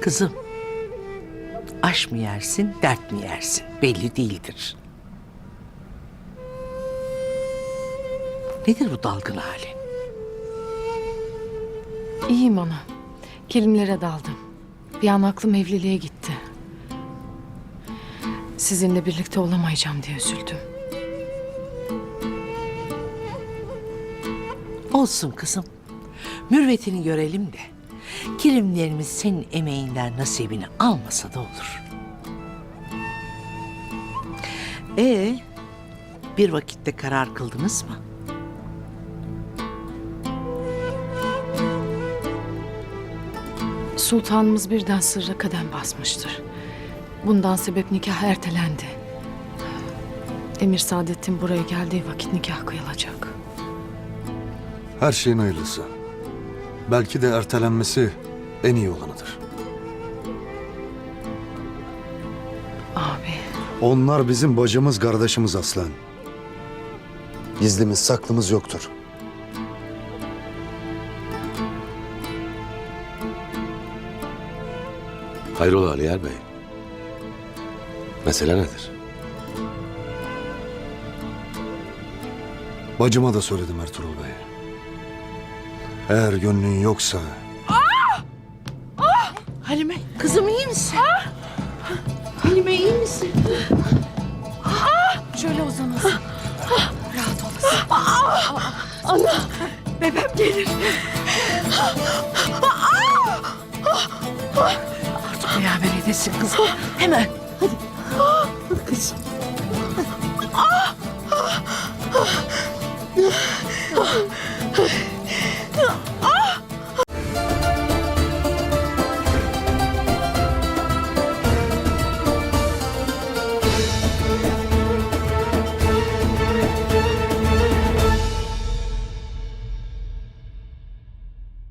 Kızım, aş mı yersin, dert mi yersin belli değildir. Nedir bu dalgın hali? İyiyim ana. Kelimlere daldım. Bir an aklım evliliğe gitti. Sizinle birlikte olamayacağım diye üzüldüm. Olsun kızım. Mürvetini görelim de. Kilimlerimiz senin emeğinden nasibini almasa da olur. Ee, bir vakitte karar kıldınız mı? Sultanımız birden sırra kadem basmıştır. Bundan sebep nikah ertelendi. Emir Saadettin buraya geldiği vakit nikah kıyılacak. Her şeyin hayırlısı. Belki de ertelenmesi en iyi olanıdır. Abi, Onlar bizim bacımız, kardeşimiz aslan. Gizlimiz, saklımız yoktur. Hayrola Aliyar Bey? Mesele nedir? Bacıma da söyledim Ertuğrul Bey. Eğer gönlün yoksa... Halime kızım iyi misin? Halime iyi misin? Şöyle uzanasın. Rahat olasın. Ana bebem gelir. Artık beraber edesin kızım. Hemen. Hadi. Hadi kızım. そ。